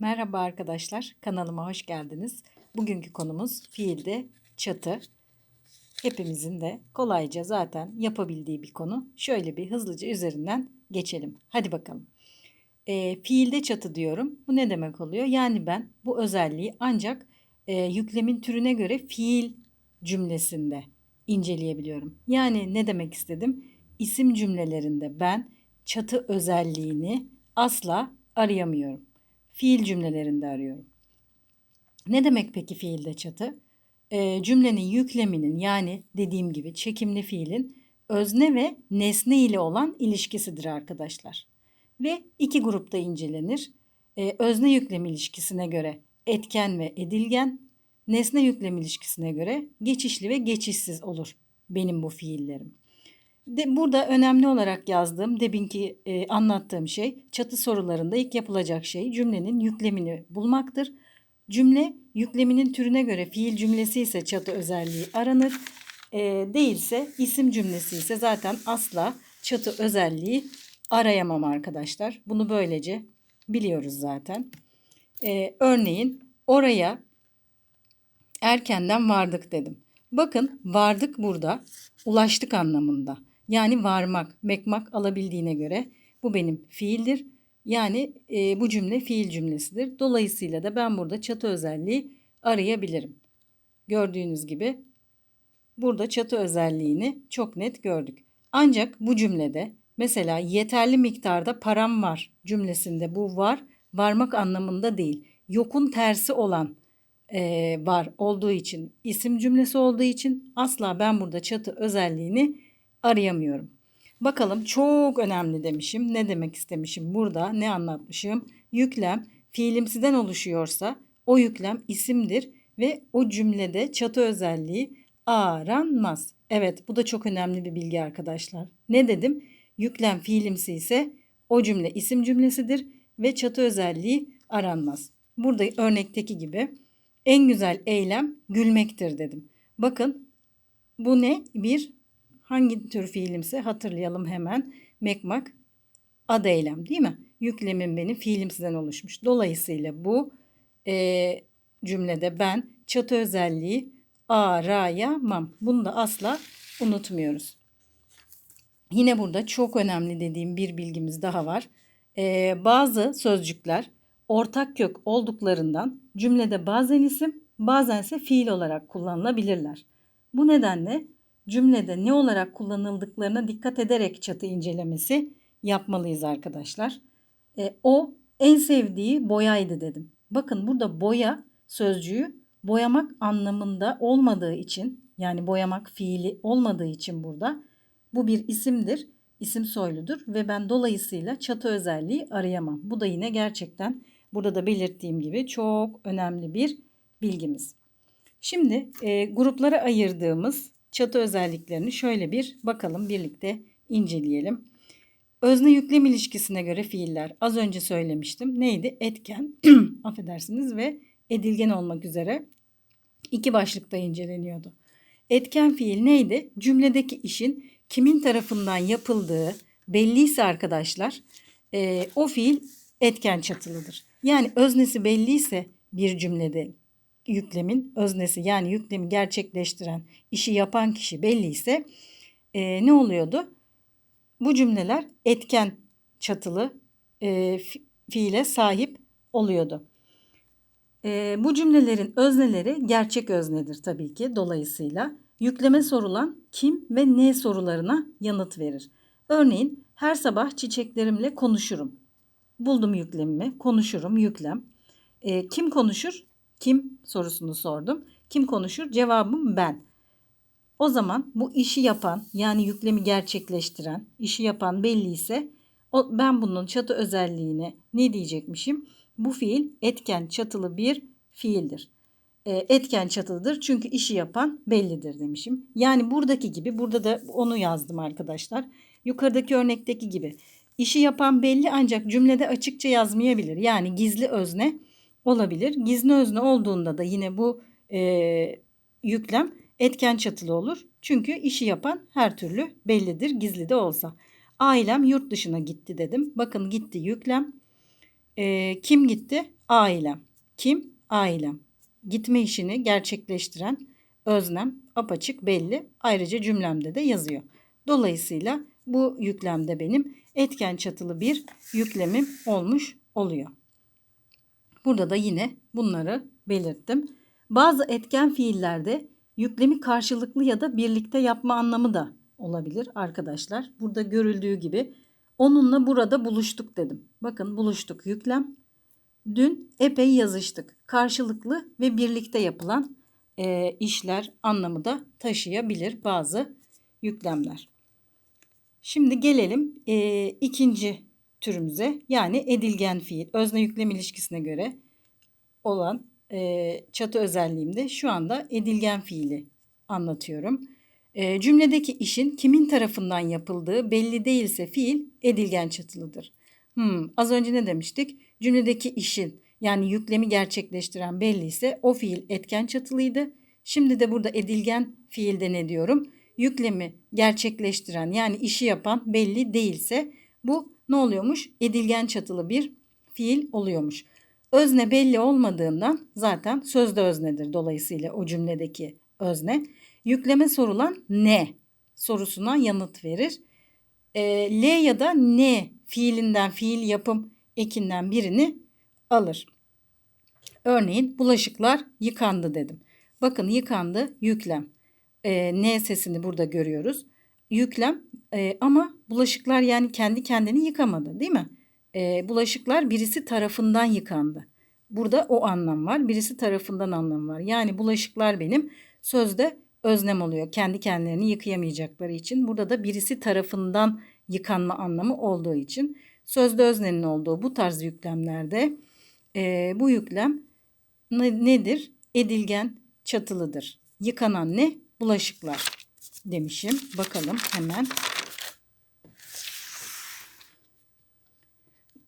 Merhaba arkadaşlar, kanalıma hoş geldiniz. Bugünkü konumuz fiilde çatı. Hepimizin de kolayca zaten yapabildiği bir konu. Şöyle bir hızlıca üzerinden geçelim. Hadi bakalım. E, fiilde çatı diyorum. Bu ne demek oluyor? Yani ben bu özelliği ancak e, yüklemin türüne göre fiil cümlesinde inceleyebiliyorum. Yani ne demek istedim? İsim cümlelerinde ben çatı özelliğini asla arayamıyorum fiil cümlelerinde arıyorum. Ne demek peki fiilde çatı? E, cümlenin yükleminin yani dediğim gibi çekimli fiilin özne ve nesne ile olan ilişkisidir arkadaşlar. Ve iki grupta incelenir. E, özne yüklem ilişkisine göre etken ve edilgen, nesne yüklem ilişkisine göre geçişli ve geçişsiz olur benim bu fiillerim. De, burada önemli olarak yazdığım, debinki e, anlattığım şey çatı sorularında ilk yapılacak şey cümlenin yüklemini bulmaktır. Cümle yükleminin türüne göre fiil cümlesi ise çatı özelliği aranır. E, değilse isim cümlesi ise zaten asla çatı özelliği arayamam arkadaşlar. Bunu böylece biliyoruz zaten. E, örneğin oraya erkenden vardık dedim. Bakın vardık burada ulaştık anlamında. Yani varmak, mekmak alabildiğine göre bu benim fiildir. Yani e, bu cümle fiil cümlesidir. Dolayısıyla da ben burada çatı özelliği arayabilirim. Gördüğünüz gibi burada çatı özelliğini çok net gördük. Ancak bu cümlede mesela yeterli miktarda param var cümlesinde bu var varmak anlamında değil. Yokun tersi olan e, var olduğu için isim cümlesi olduğu için asla ben burada çatı özelliğini arayamıyorum. Bakalım çok önemli demişim. Ne demek istemişim burada? Ne anlatmışım? Yüklem fiilimsiden oluşuyorsa o yüklem isimdir ve o cümlede çatı özelliği aranmaz. Evet bu da çok önemli bir bilgi arkadaşlar. Ne dedim? Yüklem fiilimsi ise o cümle isim cümlesidir ve çatı özelliği aranmaz. Burada örnekteki gibi en güzel eylem gülmektir dedim. Bakın bu ne? Bir hangi tür fiilimse hatırlayalım hemen. Mekmak ad eylem değil mi? Yüklemim benim fiilimsizden oluşmuş. Dolayısıyla bu e, cümlede ben çatı özelliği arayamam. Bunu da asla unutmuyoruz. Yine burada çok önemli dediğim bir bilgimiz daha var. Ee, bazı sözcükler ortak kök olduklarından cümlede bazen isim bazen ise fiil olarak kullanılabilirler. Bu nedenle cümlede ne olarak kullanıldıklarına dikkat ederek çatı incelemesi yapmalıyız arkadaşlar. E, o en sevdiği boyaydı dedim. Bakın burada boya sözcüğü boyamak anlamında olmadığı için yani boyamak fiili olmadığı için burada bu bir isimdir. isim soyludur ve ben dolayısıyla çatı özelliği arayamam. Bu da yine gerçekten burada da belirttiğim gibi çok önemli bir bilgimiz. Şimdi e, gruplara ayırdığımız çatı özelliklerini şöyle bir bakalım birlikte inceleyelim. Özne yüklem ilişkisine göre fiiller az önce söylemiştim. Neydi? Etken, affedersiniz ve edilgen olmak üzere iki başlıkta inceleniyordu. Etken fiil neydi? Cümledeki işin kimin tarafından yapıldığı belliyse arkadaşlar e, o fiil etken çatılıdır. Yani öznesi belliyse bir cümlede yüklemin öznesi yani yüklemi gerçekleştiren, işi yapan kişi belli ise e, ne oluyordu? Bu cümleler etken çatılı e, fiile sahip oluyordu. E, bu cümlelerin özneleri gerçek öznedir tabii ki. Dolayısıyla yükleme sorulan kim ve ne sorularına yanıt verir. Örneğin her sabah çiçeklerimle konuşurum. Buldum yüklemimi, konuşurum, yüklem. E, kim konuşur? Kim sorusunu sordum. Kim konuşur? Cevabım ben. O zaman bu işi yapan yani yüklemi gerçekleştiren, işi yapan belli ise o, ben bunun çatı özelliğine ne diyecekmişim? Bu fiil etken çatılı bir fiildir. E, etken çatılıdır çünkü işi yapan bellidir demişim. Yani buradaki gibi burada da onu yazdım arkadaşlar. Yukarıdaki örnekteki gibi işi yapan belli ancak cümlede açıkça yazmayabilir. Yani gizli özne olabilir. Gizli özne olduğunda da yine bu e, yüklem etken çatılı olur. Çünkü işi yapan her türlü bellidir gizli de olsa. Ailem yurt dışına gitti dedim. Bakın gitti yüklem. Ee, kim gitti? Ailem. Kim? Ailem. Gitme işini gerçekleştiren öznem apaçık belli. Ayrıca cümlemde de yazıyor. Dolayısıyla bu yüklemde benim etken çatılı bir yüklemim olmuş oluyor. Burada da yine bunları belirttim. Bazı etken fiillerde yüklemi karşılıklı ya da birlikte yapma anlamı da olabilir arkadaşlar. Burada görüldüğü gibi onunla burada buluştuk dedim. Bakın buluştuk yüklem. Dün epey yazıştık. Karşılıklı ve birlikte yapılan e, işler anlamı da taşıyabilir bazı yüklemler. Şimdi gelelim e, ikinci türümüze yani edilgen fiil. Özne yüklem ilişkisine göre olan e, çatı özelliğimde şu anda edilgen fiili anlatıyorum. E, cümledeki işin kimin tarafından yapıldığı belli değilse fiil edilgen çatılıdır. Hmm, az önce ne demiştik? Cümledeki işin yani yüklemi gerçekleştiren belli ise o fiil etken çatılıydı. Şimdi de burada edilgen fiilde ne diyorum? Yüklemi gerçekleştiren yani işi yapan belli değilse bu ne oluyormuş? Edilgen çatılı bir fiil oluyormuş. Özne belli olmadığından zaten sözde öznedir dolayısıyla o cümledeki özne. Yükleme sorulan ne sorusuna yanıt verir. E, L ya da ne fiilinden fiil yapım ekinden birini alır. Örneğin bulaşıklar yıkandı dedim. Bakın yıkandı yüklem. E, ne sesini burada görüyoruz. Yüklem e, ama bulaşıklar yani kendi kendini yıkamadı değil mi? E, bulaşıklar birisi tarafından yıkandı. Burada o anlam var. Birisi tarafından anlam var. Yani bulaşıklar benim sözde öznem oluyor. Kendi kendilerini yıkayamayacakları için. Burada da birisi tarafından yıkanma anlamı olduğu için. Sözde öznenin olduğu bu tarz yüklemlerde e, bu yüklem ne, nedir? Edilgen çatılıdır. Yıkanan ne? Bulaşıklar demişim. Bakalım hemen.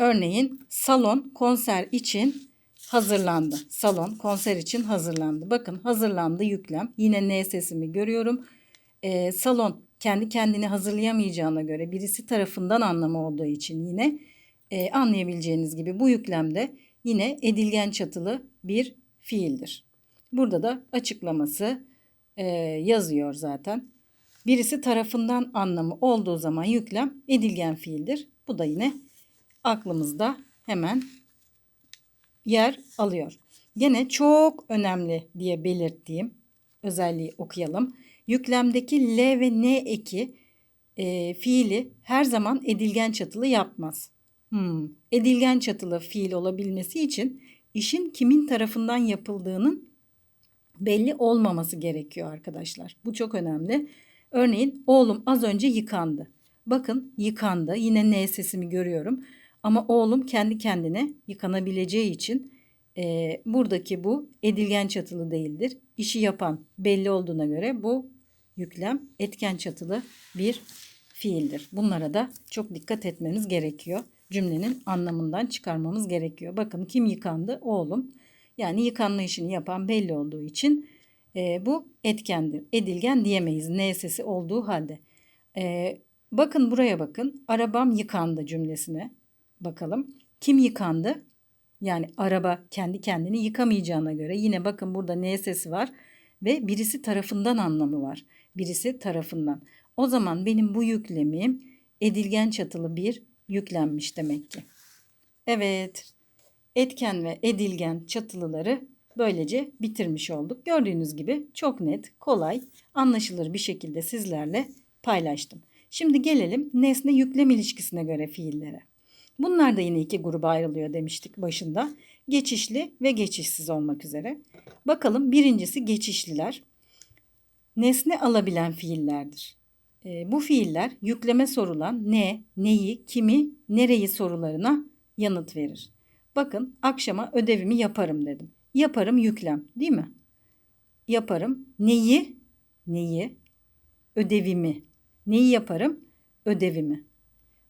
Örneğin salon konser için hazırlandı. Salon konser için hazırlandı. Bakın hazırlandı yüklem. Yine ne sesimi görüyorum. Ee, salon kendi kendini hazırlayamayacağına göre birisi tarafından anlamı olduğu için yine e, anlayabileceğiniz gibi bu yüklemde yine edilgen çatılı bir fiildir. Burada da açıklaması e, yazıyor zaten. Birisi tarafından anlamı olduğu zaman yüklem edilgen fiildir. Bu da yine aklımızda hemen yer alıyor. Gene çok önemli diye belirttiğim özelliği okuyalım. Yüklemdeki L ve N eki e, fiili her zaman edilgen çatılı yapmaz. Hmm. Edilgen çatılı fiil olabilmesi için işin kimin tarafından yapıldığının belli olmaması gerekiyor arkadaşlar. Bu çok önemli. Örneğin oğlum az önce yıkandı. Bakın yıkandı. Yine N sesimi görüyorum. Ama oğlum kendi kendine yıkanabileceği için e, buradaki bu edilgen çatılı değildir. İşi yapan belli olduğuna göre bu yüklem etken çatılı bir fiildir. Bunlara da çok dikkat etmemiz gerekiyor. Cümlenin anlamından çıkarmamız gerekiyor. Bakın kim yıkandı? Oğlum. Yani yıkanma işini yapan belli olduğu için e, bu etkendir. Edilgen diyemeyiz. N sesi olduğu halde. E, bakın buraya bakın. Arabam yıkandı cümlesine bakalım. Kim yıkandı? Yani araba kendi kendini yıkamayacağına göre yine bakın burada N sesi var ve birisi tarafından anlamı var. Birisi tarafından. O zaman benim bu yüklemim edilgen çatılı bir yüklenmiş demek ki. Evet. Etken ve edilgen çatılıları böylece bitirmiş olduk. Gördüğünüz gibi çok net, kolay, anlaşılır bir şekilde sizlerle paylaştım. Şimdi gelelim nesne yüklem ilişkisine göre fiillere. Bunlar da yine iki gruba ayrılıyor demiştik başında. Geçişli ve geçişsiz olmak üzere. Bakalım birincisi geçişliler. Nesne alabilen fiillerdir. E, bu fiiller yükleme sorulan ne, neyi, kimi, nereyi sorularına yanıt verir. Bakın akşama ödevimi yaparım dedim. Yaparım yüklem değil mi? Yaparım neyi, neyi, ödevimi. Neyi yaparım? Ödevimi.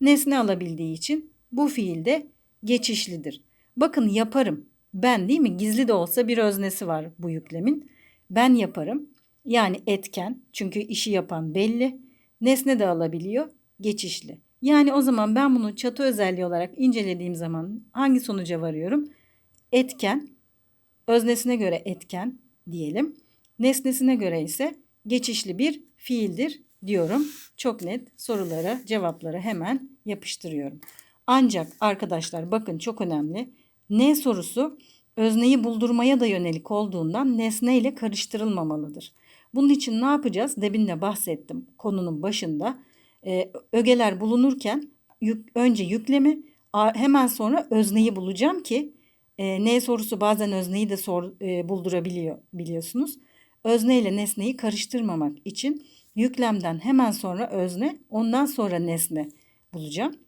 Nesne alabildiği için bu fiilde geçişlidir. Bakın yaparım. Ben değil mi? Gizli de olsa bir öznesi var bu yüklemin. Ben yaparım. Yani etken çünkü işi yapan belli. Nesne de alabiliyor. Geçişli. Yani o zaman ben bunu çatı özelliği olarak incelediğim zaman hangi sonuca varıyorum? Etken, öznesine göre etken diyelim. Nesnesine göre ise geçişli bir fiildir diyorum. Çok net sorulara, cevapları hemen yapıştırıyorum. Ancak arkadaşlar bakın çok önemli. Ne sorusu özneyi buldurmaya da yönelik olduğundan nesne ile karıştırılmamalıdır. Bunun için ne yapacağız? Demin de bahsettim konunun başında. Ee, ögeler bulunurken yük, önce yüklemi hemen sonra özneyi bulacağım ki e, ne sorusu bazen özneyi de sor, e, buldurabiliyor biliyorsunuz. Özne ile nesneyi karıştırmamak için yüklemden hemen sonra özne ondan sonra nesne bulacağım.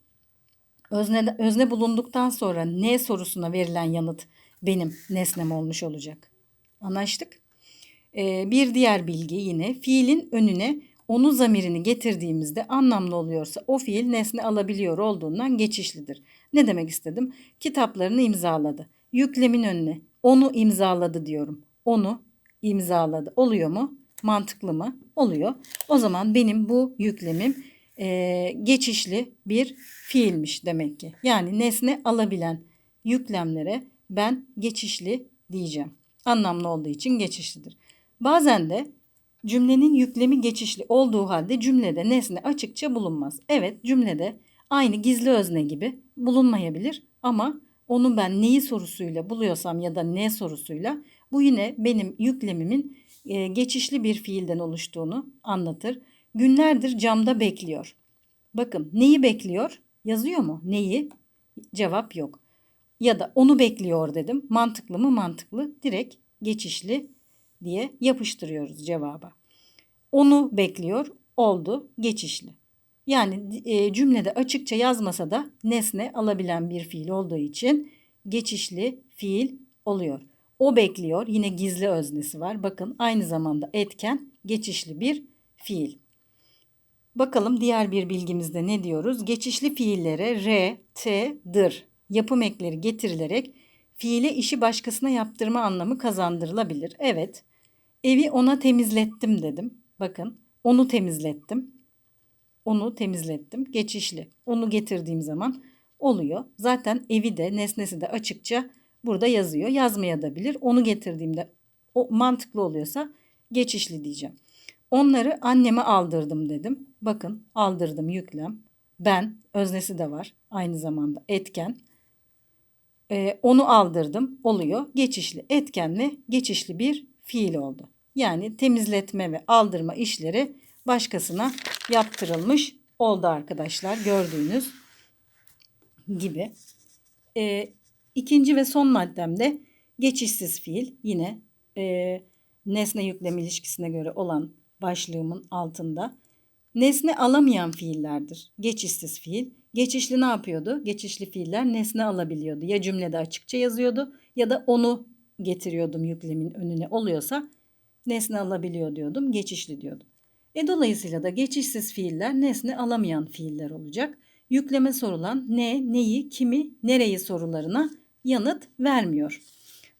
Özne, özne bulunduktan sonra ne sorusuna verilen yanıt benim nesnem olmuş olacak. Anlaştık? Ee, bir diğer bilgi yine fiilin önüne onu zamirini getirdiğimizde anlamlı oluyorsa o fiil nesne alabiliyor olduğundan geçişlidir. Ne demek istedim? Kitaplarını imzaladı. Yüklemin önüne onu imzaladı diyorum. Onu imzaladı. Oluyor mu? Mantıklı mı? Oluyor. O zaman benim bu yüklemim e, geçişli bir fiilmiş demek ki. Yani nesne alabilen yüklemlere ben geçişli diyeceğim. Anlamlı olduğu için geçişlidir. Bazen de cümlenin yüklemi geçişli olduğu halde cümlede nesne açıkça bulunmaz. Evet cümlede aynı gizli özne gibi bulunmayabilir ama onu ben neyi sorusuyla buluyorsam ya da ne sorusuyla bu yine benim yüklemimin e, geçişli bir fiilden oluştuğunu anlatır. Günlerdir camda bekliyor. Bakın neyi bekliyor? Yazıyor mu? Neyi? Cevap yok. Ya da onu bekliyor dedim. Mantıklı mı? Mantıklı. Direkt geçişli diye yapıştırıyoruz cevaba. Onu bekliyor. Oldu. Geçişli. Yani e, cümlede açıkça yazmasa da nesne alabilen bir fiil olduğu için geçişli fiil oluyor. O bekliyor. Yine gizli öznesi var. Bakın aynı zamanda etken geçişli bir fiil. Bakalım diğer bir bilgimizde ne diyoruz? Geçişli fiillere re, te, dır yapım ekleri getirilerek fiile işi başkasına yaptırma anlamı kazandırılabilir. Evet. Evi ona temizlettim dedim. Bakın onu temizlettim. Onu temizlettim. Geçişli. Onu getirdiğim zaman oluyor. Zaten evi de nesnesi de açıkça burada yazıyor. Yazmaya da bilir. Onu getirdiğimde o mantıklı oluyorsa geçişli diyeceğim. Onları anneme aldırdım dedim. Bakın aldırdım yüklem. Ben öznesi de var aynı zamanda etken. Ee, onu aldırdım oluyor. Geçişli etkenli geçişli bir fiil oldu. Yani temizletme ve aldırma işleri başkasına yaptırılmış oldu arkadaşlar gördüğünüz gibi. Ee, ikinci ve son maddemde geçişsiz fiil yine e, nesne yüklem ilişkisine göre olan başlığımın altında. Nesne alamayan fiillerdir. Geçişsiz fiil. Geçişli ne yapıyordu? Geçişli fiiller nesne alabiliyordu. Ya cümlede açıkça yazıyordu ya da onu getiriyordum yüklemin önüne oluyorsa nesne alabiliyor diyordum. Geçişli diyordum. E dolayısıyla da geçişsiz fiiller nesne alamayan fiiller olacak. Yükleme sorulan ne, neyi, kimi, nereyi sorularına yanıt vermiyor.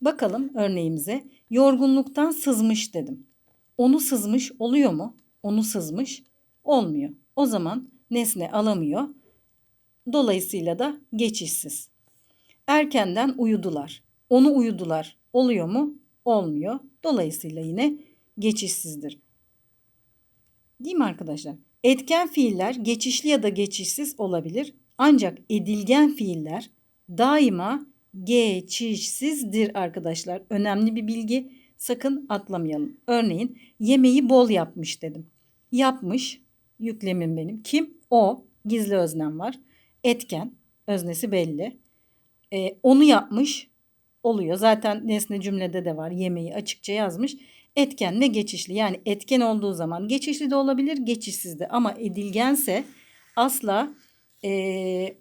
Bakalım örneğimize. Yorgunluktan sızmış dedim. Onu sızmış oluyor mu? Onu sızmış olmuyor. O zaman nesne alamıyor. Dolayısıyla da geçişsiz. Erkenden uyudular. Onu uyudular. Oluyor mu? Olmuyor. Dolayısıyla yine geçişsizdir. Değil mi arkadaşlar? Etken fiiller geçişli ya da geçişsiz olabilir. Ancak edilgen fiiller daima geçişsizdir arkadaşlar. Önemli bir bilgi. Sakın atlamayalım. Örneğin yemeği bol yapmış dedim. Yapmış yüklemim benim. Kim? O. Gizli öznem var. Etken. Öznesi belli. Ee, onu yapmış oluyor. Zaten nesne cümlede de var. Yemeği açıkça yazmış. Etken ve geçişli. Yani etken olduğu zaman geçişli de olabilir, geçişsiz de. Ama edilgense asla e,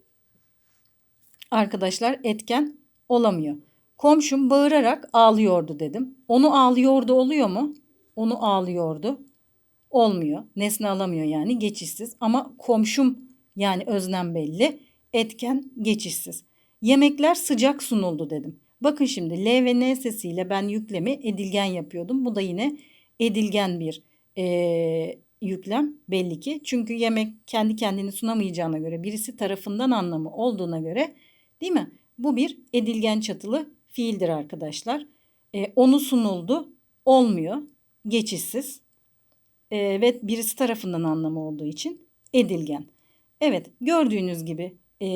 arkadaşlar etken olamıyor. Komşum bağırarak ağlıyordu dedim. Onu ağlıyordu oluyor mu? Onu ağlıyordu. Olmuyor. Nesne alamıyor yani geçişsiz. Ama komşum yani öznem belli. Etken geçişsiz. Yemekler sıcak sunuldu dedim. Bakın şimdi L ve N sesiyle ben yüklemi edilgen yapıyordum. Bu da yine edilgen bir e, yüklem belli ki. Çünkü yemek kendi kendini sunamayacağına göre birisi tarafından anlamı olduğuna göre değil mi? Bu bir edilgen çatılı fiildir arkadaşlar. E, onu sunuldu olmuyor. Geçişsiz. E, ve birisi tarafından anlamı olduğu için edilgen. Evet gördüğünüz gibi e,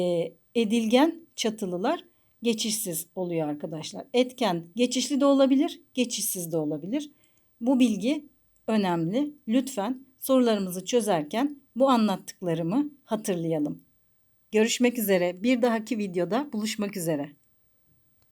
edilgen çatılılar geçişsiz oluyor arkadaşlar. Etken geçişli de olabilir, geçişsiz de olabilir. Bu bilgi önemli. Lütfen sorularımızı çözerken bu anlattıklarımı hatırlayalım. Görüşmek üzere. Bir dahaki videoda buluşmak üzere.